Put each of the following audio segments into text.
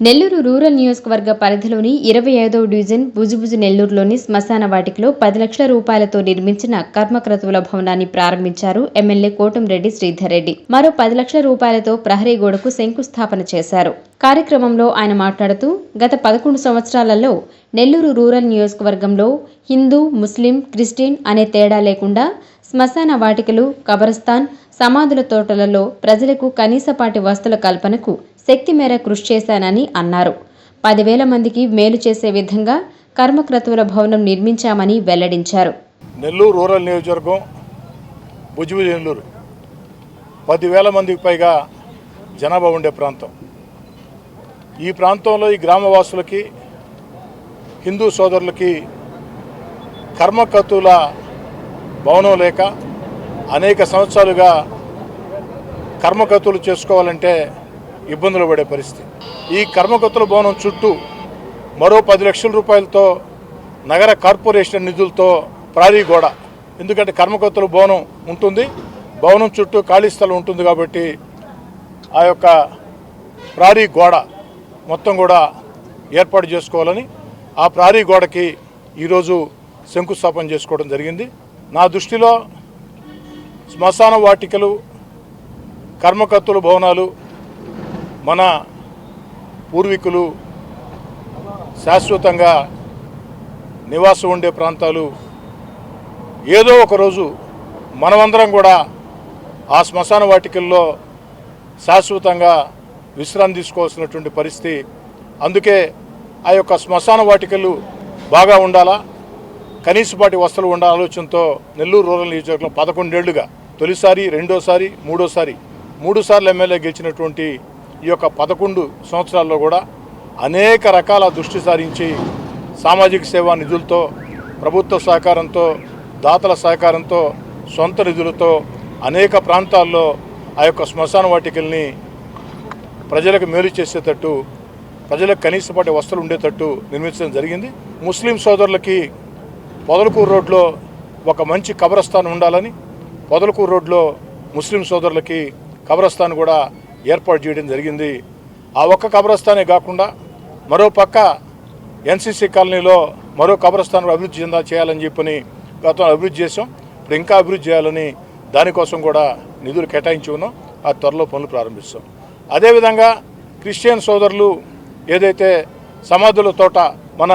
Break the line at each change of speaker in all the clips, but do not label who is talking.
Nellore rural నియోజకవర్గ పరిధిలోని ఇరవై ఐదవ డివిజన్ బుజుబుజు నెల్లూరులోని శ్మశాన వాటికలో పది లక్షల రూపాయలతో నిర్మించిన కర్మక్రతువుల భవనాన్ని ప్రారంభించారు ఎమ్మెల్యే కోటంరెడ్డి శ్రీధర్ రెడ్డి. మరో పది లక్షల రూపాయలతో ప్రహరీ గోడకు శంకుస్థాపన చేశారు. కార్యక్రమంలో ఆయన మాట్లాడుతూ గత పదకొండు సంవత్సరాలలో నెల్లూరు రూరల్ నియోజకవర్గంలో హిందూ ముస్లిం క్రిస్టియన్ అనే తేడా లేకుండా శ్మశాన వాటికలు కబరస్థాన్ సమాధుల తోటలలో ప్రజలకు కనీసపాటి వస్తుల కల్పనకు శక్తి మేర కృషి చేశానని అన్నారు. పదివేల మందికి మేలు చేసే విధంగా కర్మక్రతువుల భవనం నిర్మించామని వెల్లడించారు.
నెల్లూరు రూరల్ నియోజకవర్గం భుజభుజ నెల్లూరు పదివేల మందికి పైగా జనాభా ఉండే ప్రాంతం. ఈ ప్రాంతంలో ఈ గ్రామవాసులకి హిందూ సోదరులకి కర్మకతుల భవనం లేక అనేక సంవత్సరాలుగా కర్మకతులు చేసుకోవాలంటే ఇబ్బందులు పడే పరిస్థితి. ఈ కర్మకత్తుల భవనం చుట్టూ మరో పది లక్షల రూపాయలతో నగర కార్పొరేషన్ నిధులతో ప్రారీ గోడ. ఎందుకంటే కర్మకర్తల భవనం ఉంటుంది. భవనం చుట్టూ ఖాళీ స్థలం ఉంటుంది కాబట్టి ఆ యొక్క ప్రారీ గోడ మొత్తం కూడా ఏర్పాటు చేసుకోవాలని ఆ ప్రారీ గోడకి ఈరోజు శంకుస్థాపన చేసుకోవడం జరిగింది. నా దృష్టిలో శ్మశాన వాటికలు కర్మకర్తల భవనాలు మన పూర్వీకులు శాశ్వతంగా నివాసం ఉండే ప్రాంతాలు ఏదో ఒక రోజు మనమందరం కూడా ఆ శ్మశాన వాటికల్లో శాశ్వతంగా విశ్రాంతి తీసుకోవాల్సినటువంటి పరిస్థితి. అందుకే ఆ యొక్క శ్మశాన వాటికలు బాగా ఉండాలా? కనీసపాటి వసతులు ఉండాల ఆలోచనతో నెల్లూరు రూరల్ నియోజకవర్గంలో పదకొండేళ్ళుగా తొలిసారి రెండోసారి మూడోసారి మూడు సార్లు ఎమ్మెల్యే గెలిచినటువంటి ఈ యొక్క పదకొండు సంవత్సరాల్లో కూడా అనేక రకాల దృష్టి సారించి సామాజిక సేవా నిధులతో ప్రభుత్వ సహకారంతో దాతల సహకారంతో సొంత నిధులతో అనేక ప్రాంతాల్లో ఆ యొక్క శ్మశాన వాటికల్ని ప్రజలకు మేలు చేసేటట్టు ప్రజలకు కనీసపాటి వస్తువులు ఉండేటట్టు నిర్మించడం జరిగింది. ముస్లిం సోదరులకి పొదలకూరు రోడ్లో ఒక మంచి కబరస్థాన్ ఉండాలని పొదలకూరు రోడ్లో ముస్లిం సోదరులకి కబరస్థాన్ కూడా ఏర్పాటు చేయడం జరిగింది. ఆ ఒక్క కబరస్థానే కాకుండా మరో పక్క ఎన్సీసీ కాలనీలో మరో కబరస్థానం అభివృద్ధి చెందా చేయాలని చెప్పని గతంలో అభివృద్ధి చేసాం ఇప్పుడు ఇంకా అభివృద్ధి చేయాలని దానికోసం కూడా నిధులు కేటాయించి ఉన్నాం. ఆ త్వరలో పనులు ప్రారంభిస్తాం. అదేవిధంగా క్రిస్టియన్ సోదరులు ఏదైతే సమాధుల తోట మన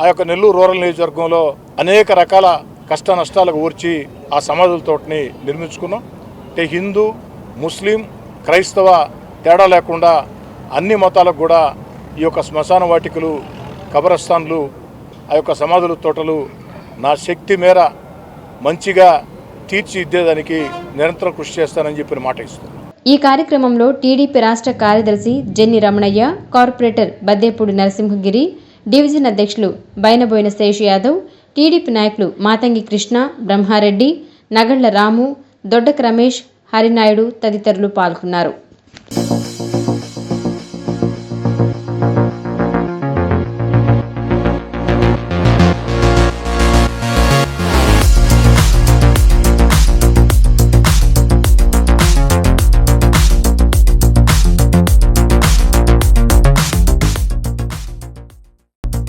ఆ యొక్క నెల్లూరు రూరల్ నియోజకవర్గంలో అనేక రకాల కష్ట నష్టాలకు ఊర్చి ఆ సమాధుల తోటని నిర్మించుకున్నాం. అంటే హిందూ ముస్లిం క్రైస్తవ తేడా లేకుండా అన్ని మతాలకు కూడా ఈ యొక్క శ్మశాన వాటికలు కబరస్థాన్లు ఆ యొక్క సమాధుల తోటలు నా శక్తి మేర మంచిగా తీర్చిదిద్దేదానికి నిరంతరం కృషి చేస్తానని చెప్పిన మాట ఇస్తున్నాను.
ఈ కార్యక్రమంలో టీడీపీ రాష్ట్ర కార్యదర్శి జెన్ని రమణయ్య కార్పొరేటర్ బద్దేపూడి నరసింహగిరి డివిజన్ అధ్యక్షులు బైనబోయిన శేష్ యాదవ్ టీడీపీ నాయకులు మాతంగి కృష్ణ బ్రహ్మారెడ్డి నగళ్ళ రాము దొడ్డక రమేష్ హరినాయుడు తదితరులు పాల్గొన్నారు.